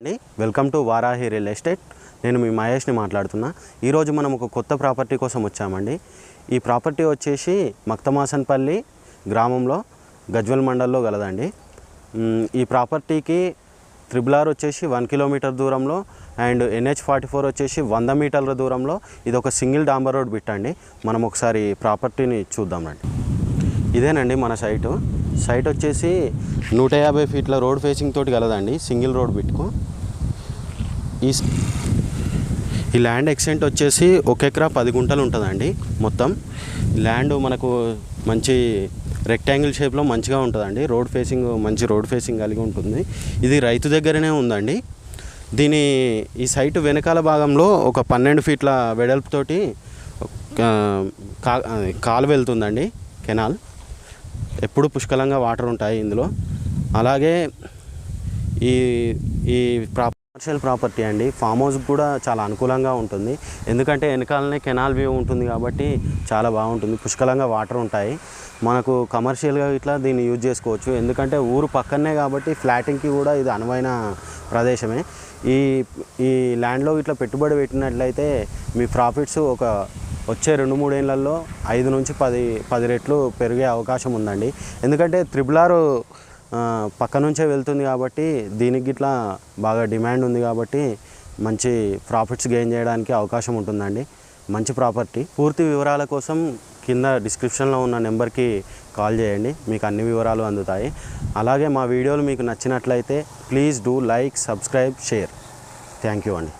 అండి. Welcome to Varahi real estate నేను మీ మహేష్ని మాట్లాడుతున్నా. ఈరోజు మనం ఒక కొత్త ప్రాపర్టీ కోసం వచ్చామండి. ఈ ప్రాపర్టీ వచ్చేసి మక్తమాసన్పల్లి గ్రామంలో గజ్వల్ మండల్లో గలదండి. ఈ ప్రాపర్టీకి త్రిబుల్ ఆర్ వచ్చేసి వన్ కిలోమీటర్ దూరంలో అండ్ ఎన్హెచ్ ఫార్టీ ఫోర్ వచ్చేసి వంద మీటర్ల దూరంలో ఇది ఒక సింగిల్ డాంబర్ రోడ్ పెట్టండి మనం ఒకసారి ప్రాపర్టీని చూద్దామండి ఇదేనండి మన సైటు. సైట్ వచ్చేసి నూట యాభై ఫీట్ల రోడ్ ఫేసింగ్ తోటి కలదండి సింగిల్ రోడ్ బిట్కు. ఈ ఈ ల్యాండ్ ఎక్సెంట్ వచ్చేసి ఒక ఎకరా పది గుంటలు ఉంటుందండి మొత్తం. ల్యాండ్ మనకు మంచి రెక్టాంగిల్ షేప్లో మంచిగా ఉంటుందండి. రోడ్ ఫేసింగ్ మంచి రోడ్ ఫేసింగ్ కలిగి ఉంటుంది. ఇది రైతు దగ్గరనే ఉందండి. దీని ఈ సైటు వెనకాల భాగంలో ఒక పన్నెండు ఫీట్ల వెడల్పుతోటి కా కాలు వెళ్తుందండి కెనాల్. ఎప్పుడు పుష్కలంగా వాటర్ ఉంటాయి ఇందులో. అలాగే ఈ ఈ కమర్షియల్ ప్రాపర్టీ అండి ఫామ్ హౌస్ కూడా చాలా అనుకూలంగా ఉంటుంది. ఎందుకంటే వెనకాలనే కెనాల్ వ్యూ ఉంటుంది కాబట్టి చాలా బాగుంటుంది పుష్కలంగా వాటర్ ఉంటాయి. మనకు కమర్షియల్గా ఇట్లా దీన్ని యూజ్ చేసుకోవచ్చు. ఎందుకంటే ఊరు పక్కనే కాబట్టి ఫ్లాటింగ్కి కూడా ఇది అనువైన ప్రదేశమే. ఈ ఈ ల్యాండ్లో ఇట్లా పెట్టుబడి పెట్టినట్లయితే మీ ప్రాఫిట్స్ ఒక వచ్చే రెండు మూడేళ్ళలో ఐదు నుంచి పది పది రెట్లు పెరిగే అవకాశం ఉందండి. ఎందుకంటే త్రిబుల్ ఆర్ పక్క నుంచే వెళ్తుంది కాబట్టి దీనికి గిట్లా బాగా డిమాండ్ ఉంది కాబట్టి మంచి ప్రాఫిట్స్ గెయిన్ చేయడానికి అవకాశం ఉంటుందండి. మంచి ప్రాపర్టీ. పూర్తి వివరాల కోసం కింద డిస్క్రిప్షన్లో ఉన్న నెంబర్కి కాల్ చేయండి. మీకు అన్ని వివరాలు అందుతాయి. అలాగే మా వీడియోలు మీకు నచ్చినట్లయితే please do like subscribe share. Thank you అండి.